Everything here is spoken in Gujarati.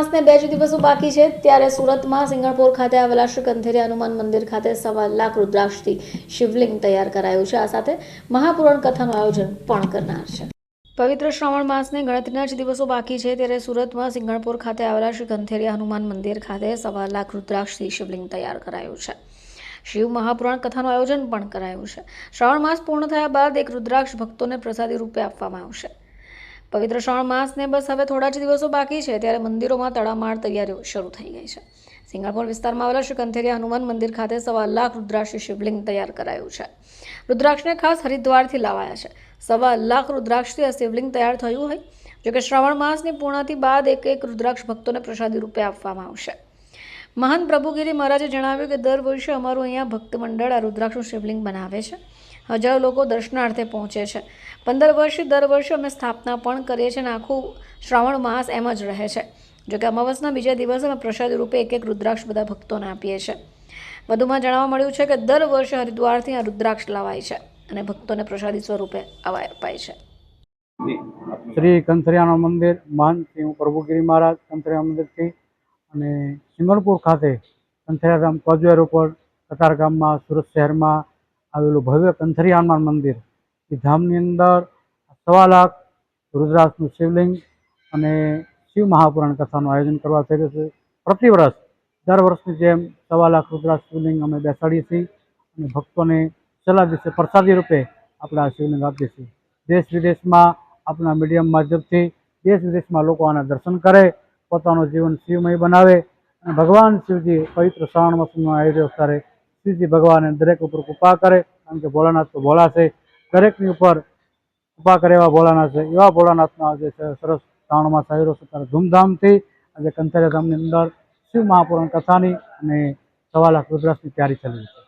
માસને બે જ દિવસો બાકી છે ત્યારે સુરતમાં સિંગણપોર ખાતે આવેલા શ્રી કંથેરી હનુમાન મંદિર ખાતે સવા લાખ રુદ્રાક્ષથી શિવલિંગ તૈયાર કરાયું છે. આ સાથે મહાપુરાણ કથાનું આયોજન પણ કરનાર છે. પવિત્ર શ્રાવણ માસને ગણતરીના જ દિવસો બાકી છે ત્યારે સુરતમાં સિંગણપુર ખાતે આવેલા શ્રી કંથેરી હનુમાન મંદિર ખાતે સવા લાખ રુદ્રાક્ષથી શિવલિંગ તૈયાર કરાયું છે. શિવ મહાપુરાણ કથાનું આયોજન પણ કરાયું છે. શ્રાવણ માસ પૂર્ણ થયા બાદ એક રુદ્રાક્ષ ભક્તોને પ્રસાદી રૂપે આપવામાં આવશે. પવિત્ર શ્રાવણ માસને બસ હવે થોડા જ દિવસો બાકી છે, ત્યારે મંદિરોમાં તડામાર તૈયારીઓ શરૂ થઈ ગઈ છે. સિંગાપોર વિસ્તારમાં આવેલા શ્રી કંથેરિયા હનુમાન મંદિર ખાતે સવા લાખ રુદ્રાક્ષ શિવલિંગ તૈયાર કરાયું છે. રુદ્રાક્ષને ખાસ હરિદ્વારથી લાવાયા છે. સવા લાખ રુદ્રાક્ષથી આ શિવલિંગ તૈયાર થયું હોય જોકે શ્રાવણ માસની પૂર્ણતિ બાદ એક એક રુદ્રાક્ષ ભક્તોને પ્રસાદી રૂપે આપવામાં આવશે. મહાન પ્રભુગીરી મહારાજે જણાવ્યું કે દર વર્ષે અમારું અહીંયા ભક્ત મંડળ આ રુદ્રાક્ષનું શિવલિંગ બનાવે છે. હજારો લોકો દર્શનાર્થે પહોંચે છે. પંદર વર્ષે, દર વર્ષે અમે સ્થાપના પણ કરીએ છીએ અને આખું શ્રાવણ માસ એમ જ રહે છે. જોકે અમાવસના બીજા દિવસે અમે પ્રસાદ રૂપે એક એક રુદ્રાક્ષ બધા ભક્તોને આપીએ છીએ. વધુમાં જાણવા મળ્યું છે કે દર વર્ષે હરિદ્વારથી આ રુદ્રાક્ષ લાવાય છે અને ભક્તોને પ્રસાદી સ્વરૂપે અપાય છે. શ્રી કંથરિયાનો મંદિર મહાન શ્રી પ્રભુગીરી મહારાજ કંથરિયા મંદિરથી અને સિંગણપુર ખાતે કંથરિયાધામ કોજવેર ઉપર કતારગામમાં સુરત શહેરમાં આવેલું ભવ્ય કંથરિયા હનુમાન મંદિર. એ ધામની અંદર સવા લાખ રુદ્રાક્ષનું શિવલિંગ અને શિવ મહાપુરાણ કથાનું આયોજન કરવા થઈ રહ્યું છે. પ્રતિ વર્ષ દર વર્ષની જેમ સવા લાખ રુદ્રાક્ષ શિવલિંગ અમે બેસાડીએ છીએ અને ભક્તોને છેલ્લા દિવસે પ્રસાદી રૂપે આપણે આ શિવલિંગ આપીએ છીએ. દેશ વિદેશમાં આપણા મીડિયમ માધ્યમથી દેશ વિદેશમાં લોકો આના દર્શન કરે, પોતાનું જીવન શિવમય બનાવે અને ભગવાન શિવજી પવિત્ર શ્રાવણ માસમાં આવી અવતારે શિવજી ભગવાન દરેક ઉપર કૃપા કરે, કારણ કે ભોળાનાથ તો ભોળા છે. દરેકની ઉપર કૃપા કરે એવા ભોળાનાથ છે. એવા ભોળાનાથનો આજે સરસ શ્રાવણમાં રહ્યો છે ધૂમધામથી આજે કંથરિયા ધામની અંદર શિવ મહાપુરાણ કથાની અને સવા લાખ રુદ્રાસની તૈયારી ચાલી છે.